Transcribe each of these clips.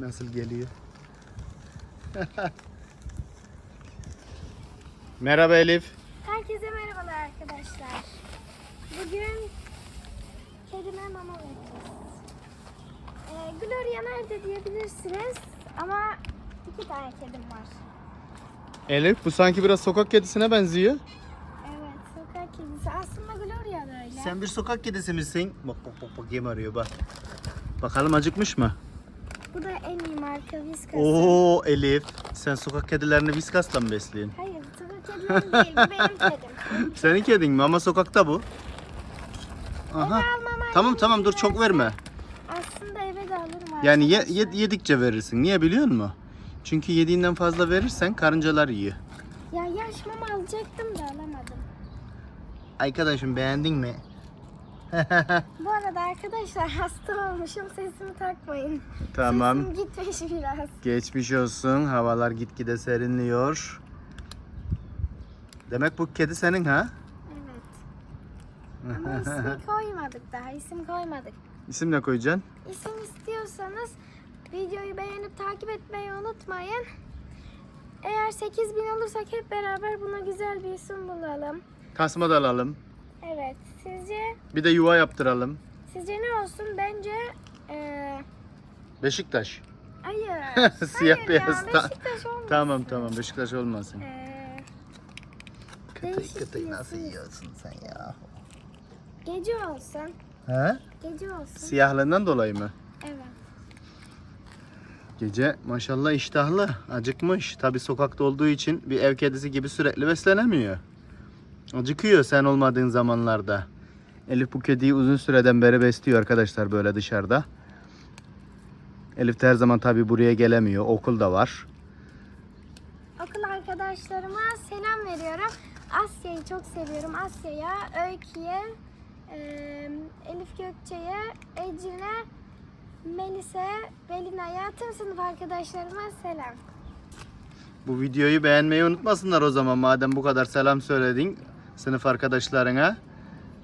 nasıl geliyor. Merhaba Elif. Herkese merhabalar arkadaşlar. Bugün kedime mama vereceğiz. Ee, Gloria nerede diyebilirsiniz ama iki tane kedim var. Elif bu sanki biraz sokak kedisine benziyor. Evet sokak kedisi. Aslında Gloria da öyle. Sen bir sokak kedisi misin? Bak bak bak bak yem arıyor bak. Bakalım acıkmış mı? Bu da en iyi marka Whiskas. Oo Elif sen sokak kedilerini viskasla mı besliyorsun? Hayır sokak kedileri değil bu benim kedim. Senin kedin mi ama sokakta bu. Aha. Tamam tamam dur izin çok verme. Aslında eve de alırım Yani ye, ye- yedikçe verirsin. Niye biliyor musun? Çünkü yediğinden fazla verirsen karıncalar yiyor. Ya yaş mama alacaktım da alamadım. Arkadaşım beğendin mi? Bu arada arkadaşlar hasta olmuşum sesimi takmayın. tamam. Sesim gitmiş biraz. Geçmiş olsun. Havalar gitgide serinliyor. Demek bu kedi senin ha? Evet. Ama ismi koymadık daha. isim koymadık. İsim ne koyacaksın? İsim istiyorsanız videoyu beğenip takip etmeyi unutmayın. Eğer 8000 olursak hep beraber buna güzel bir isim bulalım. Tasma da alalım. Bir de yuva yaptıralım. sizce ne olsun? Bence eee Beşiktaş. hayır. Siyah hayır beyaz. Ya, Ta- Beşiktaş olmasın. Tamam tamam Beşiktaş olmasın. Değişik kıtır bir nasıl yiyorsun sen ya? gece olsun. He? Gece olsun. Siyahlığından dolayı mı? Evet. Gece maşallah iştahlı, acıkmış. Tabi sokakta olduğu için bir ev kedisi gibi sürekli beslenemiyor. Acıkıyor sen olmadığın zamanlarda. Elif bu kediyi uzun süreden beri besliyor arkadaşlar böyle dışarıda. Elif de her zaman tabi buraya gelemiyor. Okul da var. Okul arkadaşlarıma selam veriyorum. Asya'yı çok seviyorum. Asya'ya, Öykü'ye, eee, Elif Gökçe'ye, Ecrin'e, Melis'e, Belina'ya, tüm sınıf arkadaşlarıma selam. Bu videoyu beğenmeyi unutmasınlar o zaman madem bu kadar selam söyledin sınıf arkadaşlarına.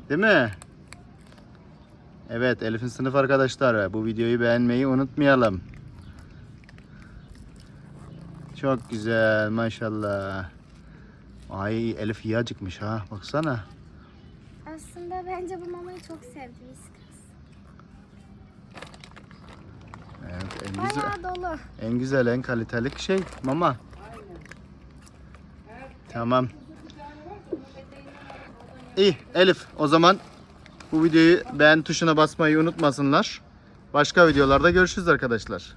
Değil mi? Evet Elif'in sınıf arkadaşları bu videoyu beğenmeyi unutmayalım. Çok güzel maşallah. Ay Elif iyi acıkmış ha baksana. Aslında bence bu mamayı çok sevdi Whiskas. Evet, en güzel, Bayağı dolu. en güzel en kaliteli şey mama. Tamam. İyi Elif o zaman bu videoyu beğen tuşuna basmayı unutmasınlar. Başka videolarda görüşürüz arkadaşlar.